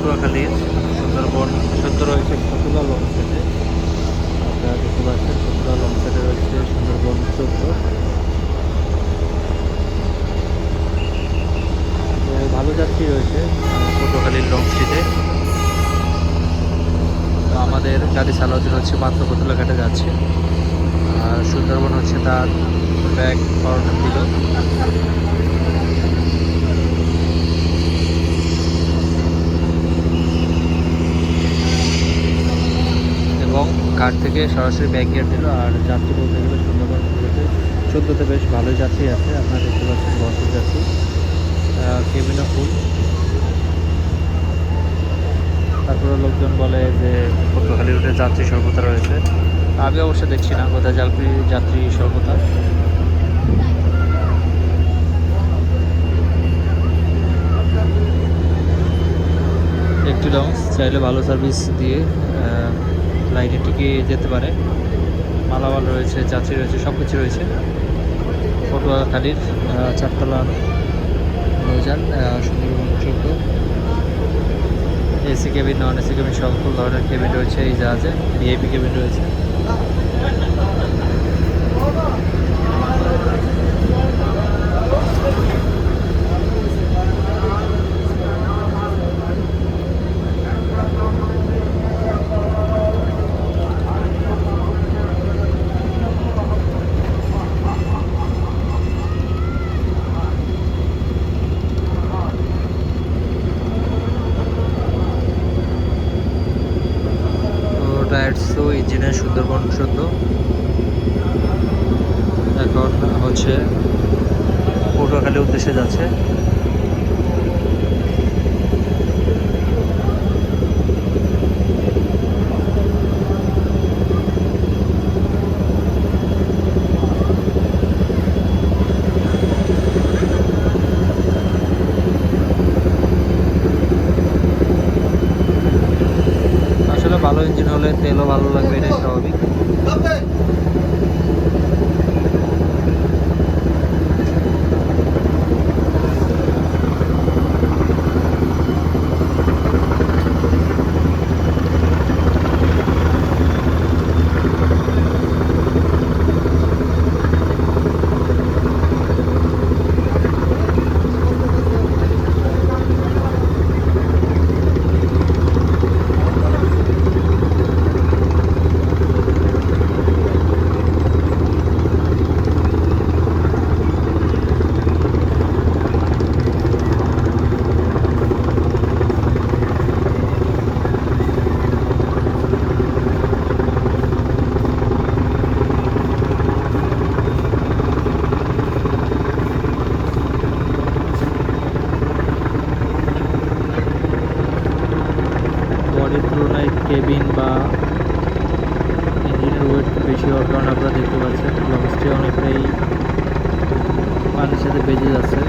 পটুয়াখালীর সুন্দরবন সত্য রয়েছে ফতুল্লা লং সেটে আপনারা দেখতে পাচ্ছেন ফতুল্লা লং সেটে রয়েছে সুন্দরবন চোদ্দ ভালো যাত্রী রয়েছে পটুয়াখালীর লং স্ট্রিটে তো আমাদের গাড়ি সালাউদ্দিন হচ্ছে মাত্র ফতুল্লা ঘাটে যাচ্ছে। আর সুন্দরবন হচ্ছে তার ব্যাগ করানো দিল ঘাট থেকে সরাসরি ব্যাগ গিয়ার দিল আর যাত্রী বলতে গেলে সুন্দরবন চোদ্দোতে বেশ ভালোই যাত্রী আছে, আপনারা দেখতে পাচ্ছেন ভরপুর যাত্রী। কেবিনও ফুল তারপরে লোকজন বলে যে পটুয়াখালী রুটে যাত্রী স্বল্পতা রয়েছে। আমি অবশ্য দেখছি না কোথায় যাত্রী যাত্রী স্বল্পতা একটি লঞ্চ চাইলে ভালো সার্ভিস দিয়ে লাইনে টিকে যেতে পারে। মালামাল রয়েছে যাত্রী রয়েছে সব কিছু রয়েছে। পটুয়াখালীর চারতলা আহ, সুন্দরবন চোদ্দ। AC cabin non AC cabin সকল ধরনের কেবিন রয়েছে এই জাহাজে। ভিআইপি কেবিন রয়েছে। টায়ার্সও ইঞ্জিনের সুন্দরবন সত্য এখন হচ্ছে পটুয়াখালীর উদ্দেশ্যে যাচ্ছে। পানির সাথে বেজে যাচ্ছে।